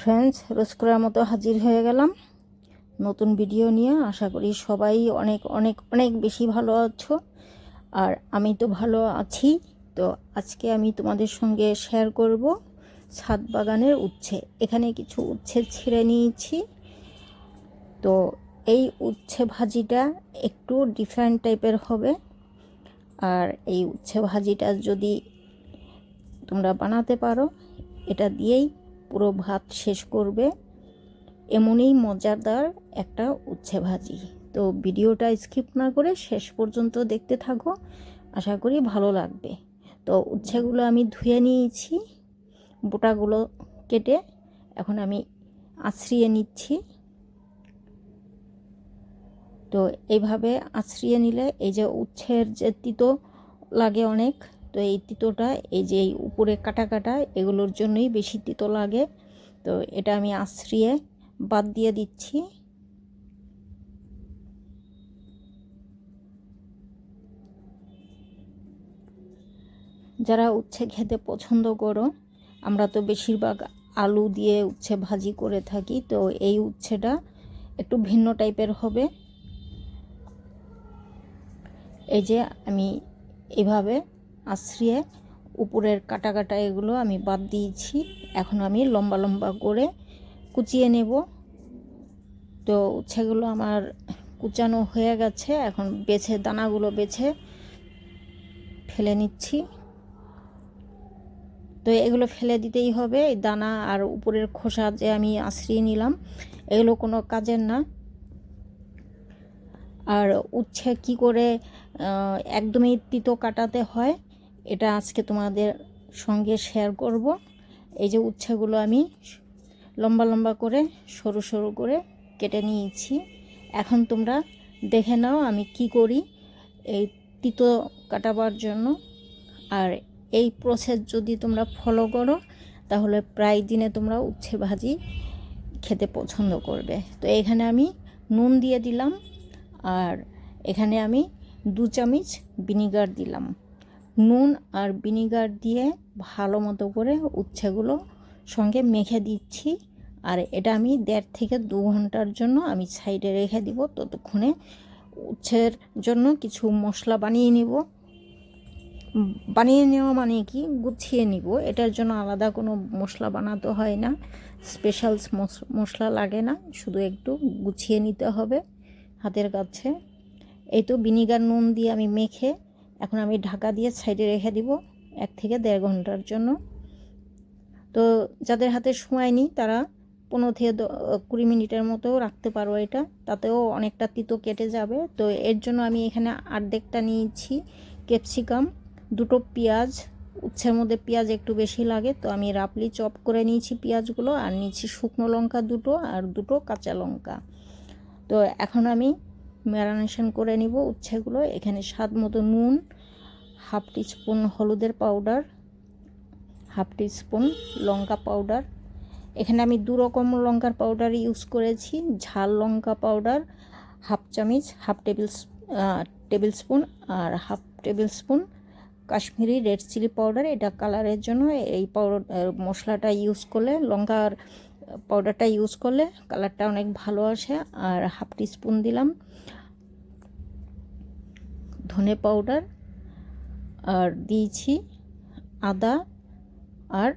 Friends রোজ করার মতো হাজির হয়ে গেলাম। নতুন ভিডিও নিয়ে আশা করি সবাই অনেক অনেক অনেক বেশি ভালো আছো। আর আমি তো ভালো আছি। তো আজকে আমি তোমাদের সঙ্গে শেয়ার করব ছাদ বাগানের উচ্ছে। এখানে কিছু উচ্ছে ছিঁড়ে নিয়েছি। তো এই উচ্ছে ভাজিটা একটু ডিফারেন্ট টাইপের হবে। আর এই উচ্ছে ভাজিটা যদি তোমরা বানাতে পারো, এটা দিয়েই পুরো ভাত শেষ করবে। এমনই মজাদার একটা উচ্ছে ভাজি। তো ভিডিওটা স্কিপ না করে শেষ পর্যন্ত দেখতে থাকো। আশা করি ভালো লাগবে। তো উচ্ছেগুলো আমি ধুয়ে নিয়েছি, বোটাগুলো কেটে এখন আমি আছড়িয়ে নিচ্ছি। তো এইভাবে আছড়িয়ে নিলে এই যে উচ্ছের যে তিতো লাগে অনেক তো এই তিতোটা, এই যে এই উপরে কাটা কাটা, এগুলোর জন্যই বেশি তিতো লাগে। তো এটা আমি আশ্রিয়ে বাদ দিয়ে দিচ্ছি। যারা উচ্ছে খেতে পছন্দ করো, আমরা তো বেশিরভাগ আলু দিয়ে উচ্ছে ভাজি করে থাকি, তো এই উচ্ছেটা একটু ভিন্ন টাইপের হবে। এই যে আমি এভাবে আশ্রিয়ে উপরের কাটা কাটা এগুলো আমি বাদ দিয়েছি। এখন আমি লম্বা লম্বা করে কুচিয়ে নেব। তো উচ্ছেগুলো আমার কুচানো হয়ে গেছে। এখন বেছে, দানাগুলো বেছে ফেলে নিচ্ছি। তো এগুলো ফেলে দিতেই হবে। এই দানা আর উপরের খোসা যে আমি আশ্রিয়ে নিলাম, এগুলো কোনো কাজের না। আর উচ্ছে কি করে একদমই তিতো কাটাতে হয়। এটা আজকে তোমাদের সঙ্গে শেয়ার করব। এই যে উচ্ছেগুলো আমি লম্বা লম্বা করে, সরু সরু করে কেটে নিয়েছি। এখন তোমরা দেখে নাও আমি কি করি এই তিতো কাটাবার জন্য। আর এই প্রসেস যদি তোমরা ফলো করো, তাহলে প্রায় দিনে তোমরা উচ্ছে ভাজি খেতে পছন্দ করবে। তো এখানে আমি নুন দিয়ে দিলাম, আর এখানে আমি দু চামচ ভিনিগার দিলাম। নুন আর ভিনিগার দিয়ে ভালো মতো করে উচ্ছেগুলো সঙ্গে মেখে দিচ্ছি। আর এটা আমি দেড় থেকে দু ঘণ্টার জন্য আমি সাইডে রেখে দিব। ততক্ষণে উচ্ছের জন্য কিছু মশলা বানিয়ে নিব। বানিয়ে নেওয়া মানে কি? গুছিয়ে নিব। এটার জন্য আলাদা কোনো মশলা বানাতে হয় না। স্পেশাল মশলা লাগে না। শুধু একটু গুছিয়ে নিতে হবে হাতের কাছে। এই তো ভিনিগার, নুন দিয়ে আমি মেখে এখন আমি ঢাকা দিয়ে সাইডে রেখে দিব এক থেকে দেড় ঘণ্টার জন্য। তো যাদের হাতে সময় নেই, তারা পনেরো থেকে কুড়ি মিনিটের মতো রাখতে পারো এটা। তাতেও অনেকটা তিতো কেটে যাবে। তো এর জন্য আমি এখানে আর্ধেকটা নিয়েছি ক্যাপসিকাম, দুটো পেঁয়াজ, উচ্ছের মধ্যে পেঁয়াজ একটু বেশি লাগে। তো আমি রাপলি চপ করে নিয়েছি পেঁয়াজগুলো, আর নিয়েছি শুকনো লঙ্কা দুটো আর দুটো কাঁচা লঙ্কা। তো এখন আমি ম্যারিনেশন করে নিব উচ্ছেগুলো। এখানে স্বাদ মতো নুন, হাফ স্পুন হলুদের পাউডার, হাফ স্পুন লঙ্কা পাউডার। এখানে আমি দু রকম লঙ্কার পাউডার ইউজ করেছি, ঝাল লঙ্কা পাউডার, হাফ চামচ, হাফ টেবিল টেবিল স্পুন আর half table spoon Kashmiri red chilli powder. এটা কালারের জন্য এই পাউডার মশলাটা ইউজ করলে লঙ্কার পাউডারটা ইউজ করলে কালারটা অনেক ভালো আসে। আর হাফ স্পুন দিলাম ধনে পাউডার আর দিয়েছি আদা আর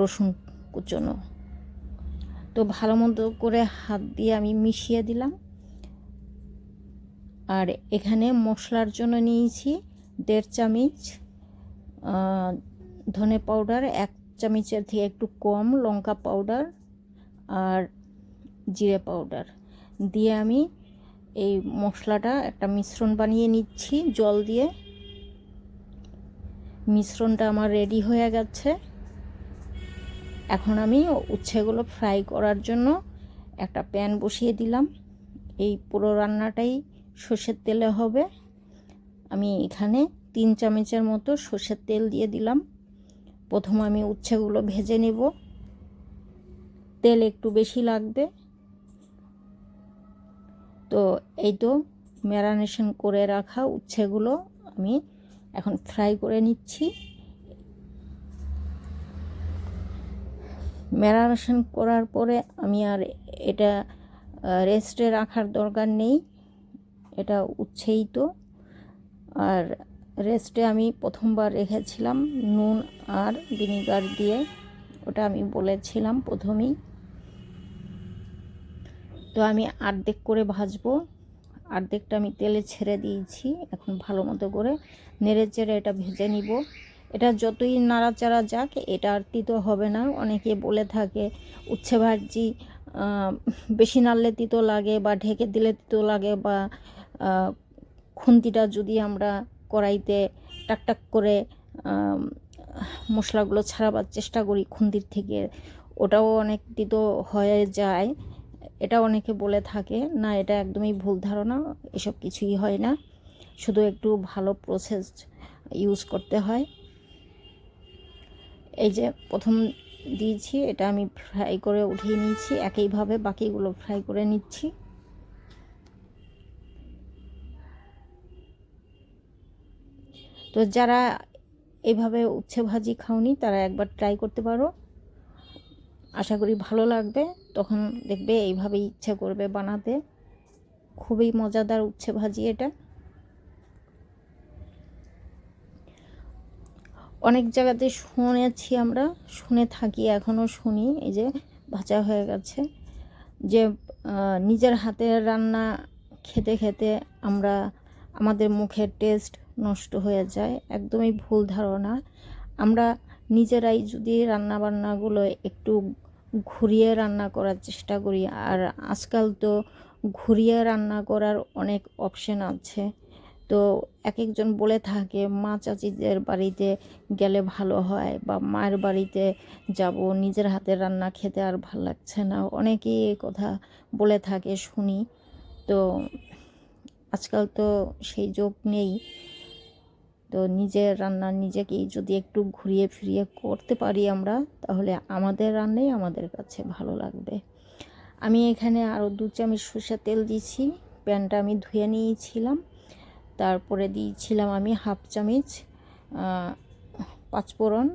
রসুন কুচনো। তো ভালো মতো করে হাত দিয়ে আমি মিশিয়ে দিলাম। আর এখানে মশলার জন্য নিয়েছি দেড় চামচ ধনে পাউডার এক চামচের থেকে একটু কম লঙ্কা পাউডার আর জিরে পাউডার। দিয়ে আমি এই মশলাটা একটা মিশ্রণ বানিয়ে নিচ্ছি জল দিয়ে। মিশ্রণটা আমার রেডি হয়ে গেছে। এখন আমি উচ্ছেগুলো ফ্রাই করার জন্য একটা প্যান বসিয়ে দিলাম। এই পুরো রান্নাটাই সর্ষের তেলে হবে। আমি এখানে তিন চামচের মতো সর্ষের তেল দিয়ে দিলাম। প্রথম আমি উচ্ছেগুলো ভেজে নেব। তেল একটু বেশি লাগবে। তো এই তো ম্যারানেশন করে রাখা উচ্ছেগুলো আমি এখন ফ্রাই করে নিচ্ছি। ম্যারিনেশন করার পরে আমি আর এটা রেস্টে রাখার দরকার নেই। এটা উচ্ছেইত আর রেস্টে আমি প্রথমবার রেখেছিলাম নুন আর ভিনিগার দিয়ে। ওটা আমি বলেছিলাম প্রথমেই। তো আমি আর্ধেক করে ভাজবো। আর্ধেকটা আমি তেলে ছেড়ে দিয়েছি এখন ভালো মতো করে। নেড়ে চেড়ে এটা ভেজে নিব। এটা যতই নাড়াচাড়া যাক, এটা আর তিতো হবে না। অনেকে বলে থাকে, উচ্ছে ভাজি বেশি নাড়লে তিতো লাগে বা ঢেকে দিলে তিতো লাগে বা খুন্তিটা যদি আমরা কড়াইতে টাক টাক করে মশলাগুলো ছাড়াবার চেষ্টা করি খুন্দির থেকে। ওটাও অনেক তিতো হয়ে যায়, এটা অনেকে বলে থাকে, না, এটা একদমই ভুল ধারণা, এসব কিছুই হয় না। শুধু একটু ভালো প্রসেস ইউজ করতে হয়। এই যে প্রথম দিয়েছি, এটা আমি ফ্রাই করে উঠিয়ে নিয়েছি, একইভাবে বাকিগুলো ফ্রাই করে নিচ্ছি। তো যারা এভাবে উচ্ছে ভাজি খাওনি, তারা একবার ট্রাই করতে পারো। আশা করি ভালো লাগবে। তখন দেখবে এইভাবে ইচ্ছে করবে বানাতে। খুবই মজাদার উচ্ছে ভাজি এটা। অনেক জায়গাতে শুনেছি আমরা, শুনে থাকি এখনও শুনি, এই যে ভাজা হয়ে গেছে। যে নিজের হাতের রান্না খেতে খেতে আমরা, আমাদের মুখের টেস্ট নষ্ট হয়ে যায়, একদমই ভুল ধারণা। আমরা নিজেরাই যদি রান্নাবান্নাগুলো একটু ঘুরিয়ে রান্না করার চেষ্টা করি, আর আজকাল তো ঘুরিয়ে রান্না করার অনেক অপশন আছে। তো এক একজন বলে থাকে, মা চাচিদের বাড়িতে গেলে ভালো হয় বা মায়ের বাড়িতে যাব, নিজের হাতের রান্না খেতে আর ভালো লাগছে না। অনেকেই এই কথা বলে থাকে, শুনি। তো আজকাল তো সেই যোগ নেই। তো নিজের রান্না নিজেকেই যদি একটু ঘুরিয়ে ফিরিয়ে করতে পারি আমরা, তাহলে আমাদের রান্নাই আমাদের কাছে ভালো লাগবে। আমি এখানে আরও দু চামচ সর্ষের তেল দিয়েছি, প্যানটা আমি ধুয়ে নিয়েছিলাম। তারপরে দিয়েছিলাম আমি হাফ চামচ পাঁচফোড়ন,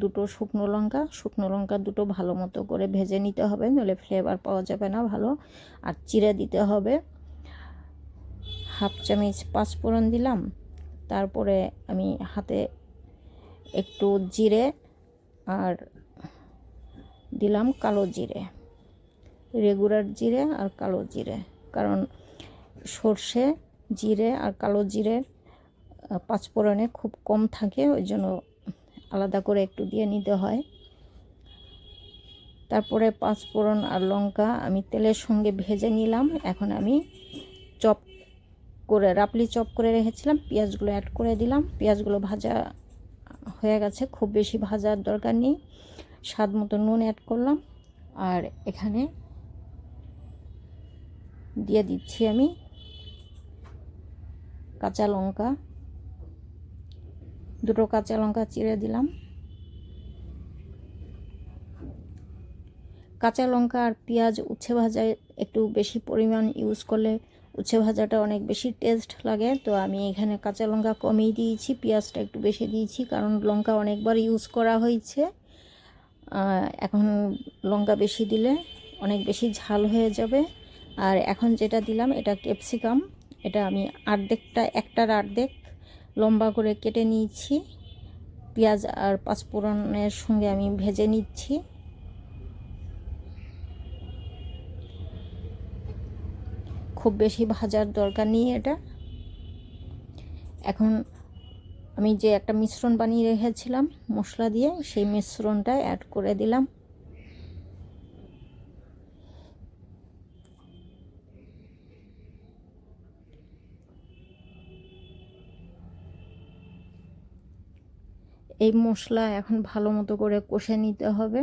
দুটো শুকনো লঙ্কা। শুকনো লঙ্কা দুটো ভালো মতো করে ভেজে নিতে হবে, নইলে ফ্লেভার পাওয়া যাবে না ভালো। আর চিড়ে দিতে হবে। হাফ চামচ পাঁচফোড়ন দিলাম। তারপরে আমি হাতে একটু জিরে আর দিলাম কালো জিরে, রেগুলার জিরে আর কালো জিরে। কারণ সর্ষে জিরে আর কালো জিরে পাঁচফোড়নে খুব কম থাকে ওই জন্য আলাদা করে একটু দিয়ে নিতে হয়। তারপরে পাঁচফোড়ন আর লঙ্কা আমি তেলের সঙ্গে ভেজে নিলাম। এখন আমি চপ করে রাপলি চপ করে রেখেছিলাম, পেঁয়াজগুলো অ্যাড করে দিলাম। পেঁয়াজগুলো ভাজা হয়ে গেছে, খুব বেশি ভাজার দরকার নেই। স্বাদ মতো নুন অ্যাড করলাম। আর এখানে দিয়ে দিচ্ছি আমি কাঁচা লঙ্কা। দুটো কাঁচা লঙ্কা চিড়ে দিলাম। কাঁচা লঙ্কা আর পেঁয়াজ উচ্ছে ভাজায় একটু বেশি পরিমাণ ইউজ করলে উচ্ছে ভাজাটা অনেক বেশি টেস্ট লাগে। তো আমি এখানে কাঁচা লঙ্কা কমিয়ে দিয়েছি, পেঁয়াজটা একটু বেশি দিয়েছি, কারণ লঙ্কা অনেকবার ইউজ করা হয়েছে। এখন লঙ্কা বেশি দিলে অনেক বেশি ঝাল হয়ে যাবে। আর এখন যেটা দিলাম, এটা ক্যাপসিকাম এটা আমি আর্ধেকটা, একটার আর্ধেক লম্বা করে কেটে নিয়েছি। পেঁয়াজ আর পাঁচফোড়নের সঙ্গে আমি ভেজে নিচ্ছি। খুব বেশি ভাজার দরকার নেই এটা। এখন আমি যে একটা মিশ্রণ বানিয়ে রেখেছিলাম মশলা দিয়ে, সেই মিশ্রণটা অ্যাড করে দিলাম। এই মশলা এখন ভালো মতো করে কষে নিতে হবে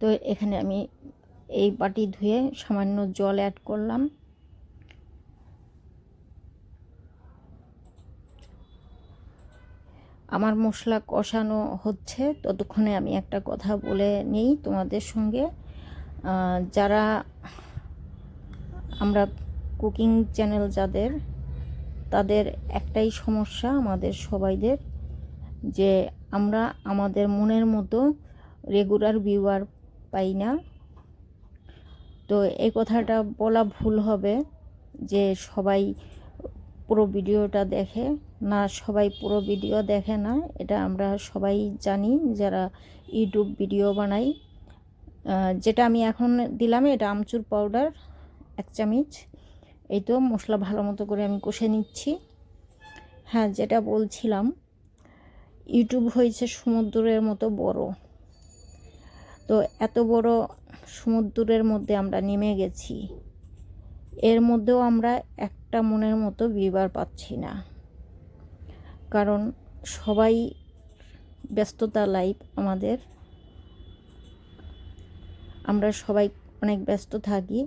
তো এখানে আমি এই বাটি ধুয়ে সামান্য জল অ্যাড করলাম। আমার মশলা কষানো হচ্ছে, ততক্ষণে আমি একটা কথা বলে নেই তোমাদের সঙ্গে। যারা আমরা কুকিং চ্যানেল যাদের, তাদের একটাই সমস্যা আমাদের সবাইদের, যে আমরা আমাদের মনের মতো রেগুলার ভিউয়ার পাই না। তো এই কথাটা বলা ভুল হবে যে সবাই পুরো ভিডিওটা দেখে। না, সবাই পুরো ভিডিও দেখে না, এটা আমরা সবাই জানি যারা ইউটিউব ভিডিও বানাই যেটা আমি এখন দিলাম, এটা আমচুর পাউডার এক চামচ। এই তো মশলা ভালো মতো করে আমি কষে নিচ্ছি। হ্যাঁ যেটা বলছিলাম, ইউটিউব হয়েছে সমুদ্রের মতো বড়। তো এত বড় সমুদ্রের মধ্যে আমরা নেমে গেছি। এর মধ্যেও আমরা একটা মনের মতো বিবার পাচ্ছি না। কারণ সবাই ব্যস্ততা লাইফ আমাদের। আমরা সবাই অনেক ব্যস্ত থাকি,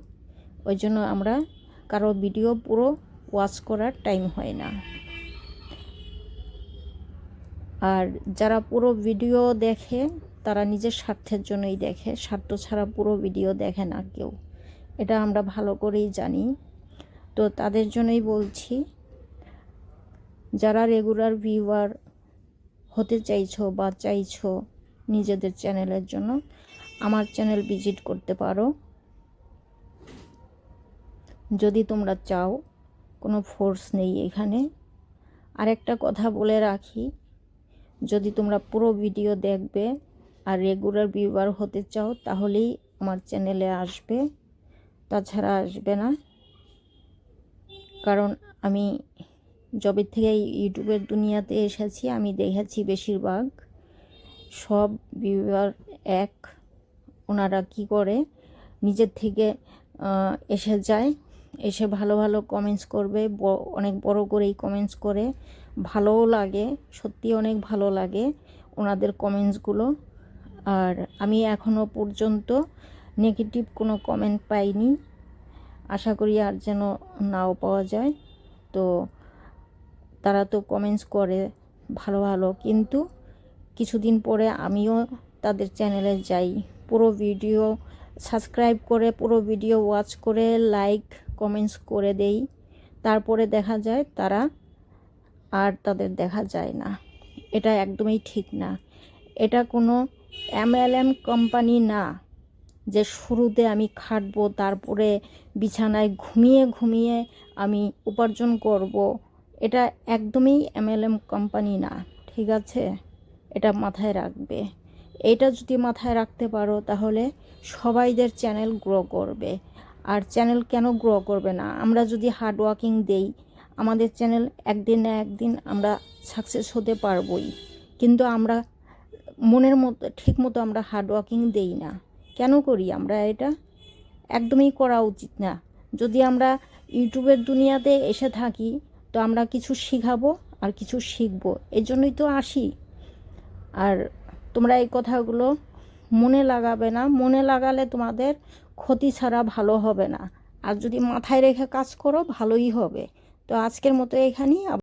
ওই জন্য আমরা কারও ভিডিও পুরো ওয়াচ করার টাইম হয় না। আর যারা পুরো ভিডিও দেখে তারা নিজের স্বার্থের জন্যই দেখে, স্বার্থ ছাড়া পুরো ভিডিও দেখে না কেউ। এটা আমরা ভালো করেই জানি। তো তাদের জন্যই বলছি, যারা রেগুলার ভিউয়ার হতে চাইছো বা চাইছো নিজেদের চ্যানেলের জন্য, আমার চ্যানেল ভিজিট করতে পারো। যদি তোমরা চাও, কোনো ফোর্স নেই এখানে। আরেকটা কথা বলে রাখি, যদি তোমরা পুরো ভিডিও দেখবে আর রেগুলার ভিউয়ার হতে চাও, তাহলেই আমার চ্যানেলে আসবে। তাছাড়া আসবে না। কারণ আমি যবে থেকে ইউটিউবের দুনিয়াতে এসেছি, আমি দেখেছি বেশিরভাগ। সব ভিউয়ার এক। ওনারা কি করে? নিজের থেকে এসে যায়, এসে ভালো ভালো কমেন্টস করবে অনেক বড় করেই কমেন্টস করে। ভালোও লাগে সত্যি অনেক ভালো লাগে ওনাদের কমেন্টসগুলো আর আমি এখনও পর্যন্ত নেগেটিভ কোনো কমেন্ট পাইনি। আশা করি আর যেন নাও পাওয়া যায়। তো তারা তো কমেন্টস করে ভালো ভালো। কিন্তু কিছুদিন পরে আমিও তাদের চ্যানেলে যাই। পুরো ভিডিও সাবস্ক্রাইব করে, পুরো ভিডিও ওয়াচ করে লাইক কমেন্টস করে দেই। তারপরে দেখা যায় তারা আর তাদের দেখা যায় না। এটা একদমই ঠিক না। এটা কোনো এমএলএম কোম্পানি না, যে শুরুতে আমি খাটবো, তারপরে বিছানায় ঘুমিয়ে ঘুমিয়ে আমি উপার্জন করব, এটা একদমই এমএলএম কোম্পানি না, ঠিক আছে? এটা মাথায় রাখবে। এটা যদি মাথায় রাখতে পারো, তাহলে সবাইদের চ্যানেল গ্রো করবে। আর চ্যানেল কেন গ্রো করবে না? আমরা যদি হার্ড ওয়ার্কিং দেই, আমাদের চ্যানেল একদিন না একদিন আমরা সাকসেস হতে পারবই। কিন্তু আমরা মনের মতো, ঠিক মতো আমরা হার্ড ওয়ার্কিং দেই না। কেন করি আমরা এটা? একদমই করা উচিত না। যদি আমরা ইউটিউবের দুনিয়াতে এসে থাকি, তো আমরা কিছু শিখাবো আর কিছু শিখব। এর জন্যই তো আসি। আর তোমরা এই কথাগুলো মনে লাগাবে না। মনে লাগালে তোমাদের ক্ষতি ছাড়া ভালো হবে না। আর যদি মাথায় রেখে কাজ করো, ভালোই হবে। তো আজকের মতো এখানেই